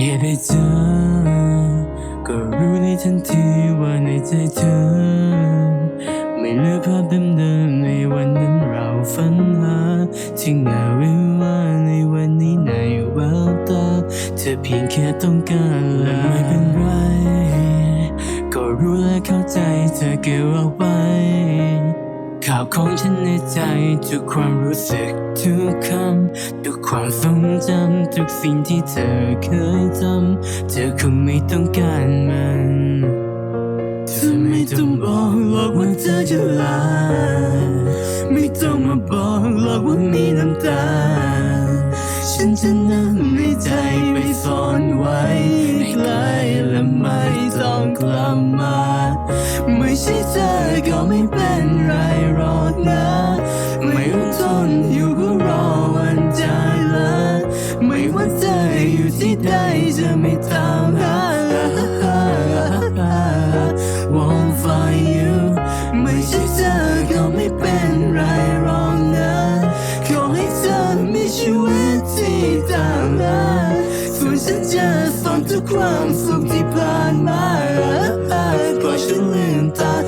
ได้เจอก็รู้ในทันทีว่าในใจเธอ ไม่เลือกภาพเดิมๆในวันนั้นเราฝันหาที่เหงาวิวว่าในวันนี้ในแววตาเธอเพียงแค่ต้องการและไม่เป็นไร ก็รู้และเข้าใจเธอเก็บเอาไว้ ข่าวของฉันในใจทุกความรู้สึกทุกคำทุกความทรงจำทุกสิ่งที่เธอเคยทำเธอคงไม่ต้องการมันเธอไม่ต้องบอกหรอกว่าเธอจะลาไม่ต้องมาบอกหรอกว่ามีน้ำตา ฉันจะนำในใจไปซ่อนไว้ มา ไม่ใช่เธอก็ไม่เป็นไรหรอกนะ ไม่อดทนอยู่ก็รอวันจะเลิกไม่ว่าเธออยู่ที่ใดจะไม่ตามหา Won't find you ไม่ใช่เธอก็ไม่เป็นไรหรอกนะขอให้เธอมีชีวิตที่ตางหาส่วนฉันจะซ่อนทุกความสุข aumentar.